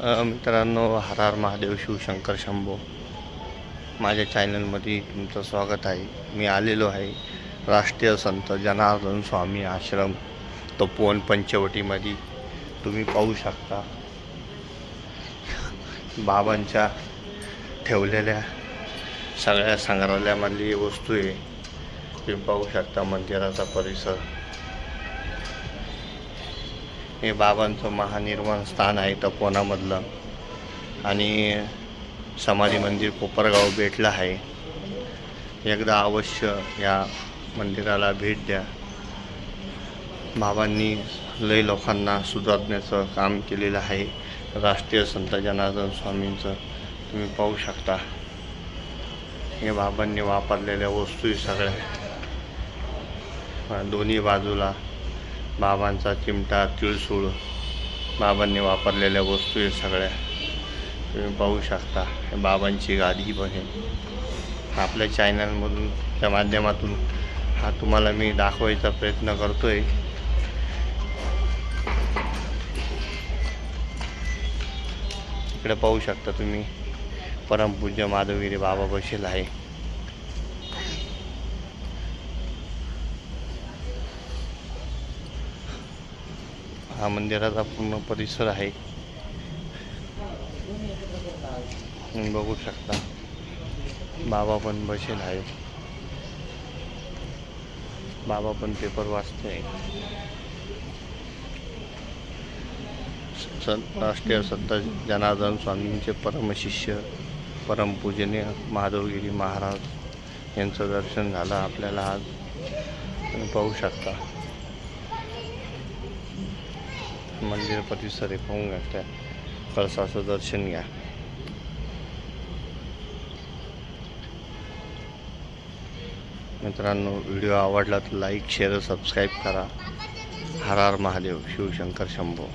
मित्रांनो हर हर महादेव शिवशंकर शंभो. माझ्या चॅनलमध्ये तुमचं स्वागत आहे. मी आलेलो आहे राष्ट्रीय संत जनार्दन स्वामी आश्रम तपोवन पंचवटीमध्ये. तुम्ही पाहू शकता बाबांच्या ठेवलेल्या सगळ्या संग्रहालयामधली वस्तू आहे. तुम्ही पाहू शकता मंदिराचा परिसर. हे बाबांचं महानिर्वाण स्थान आहे तपोनामधलं आणि समाधी मंदिर कोपरगाव भेटलं आहे. एकदा अवश्य या मंदिराला भेट द्या. बाबांनी लय लोकांना सुधारण्याचं काम केलेलं आहे. राष्ट्रीय संत जनार्दन स्वामींचं तुम्ही पाहू शकता. हे बाबांनी वापरलेल्या वस्तू सगळ्या. दोन्ही बाजूला बाबांचा चिमटा तिळसूळ बाबांनी वापरलेल्या वस्तू आहेत सगळ्या तुम्ही पाहू शकता. बाबांची गादी पण आहे. आपल्या चॅनलमधून त्या माध्यमातून हा तुम्हाला मी दाखवायचा प्रयत्न करतो आहे इकडे पाहू शकता तुम्ही. परमपूज्य माधवगिरी बाबा बसेल आहे. हा मंदिराचा पूर्ण परिसर आहे. बघू शकता. बाबा पण बसेल आहे. बाबा पण पेपर वाचते राष्ट्रीय संत जनार्दन स्वामींचे परमशिष्य परमपूजनीय माधवगिरी महाराज यांचं दर्शन झालं आपल्याला आज. पाहू शकता. मंदिर परिसर आहे पाहून घ्या त्या कळसाचं दर्शन घ्या मित्रांनो व्हिडिओ आवडला तर लाईक शेअर सबस्क्राईब करा. हर हर महादेव शिवशंकर शंभू.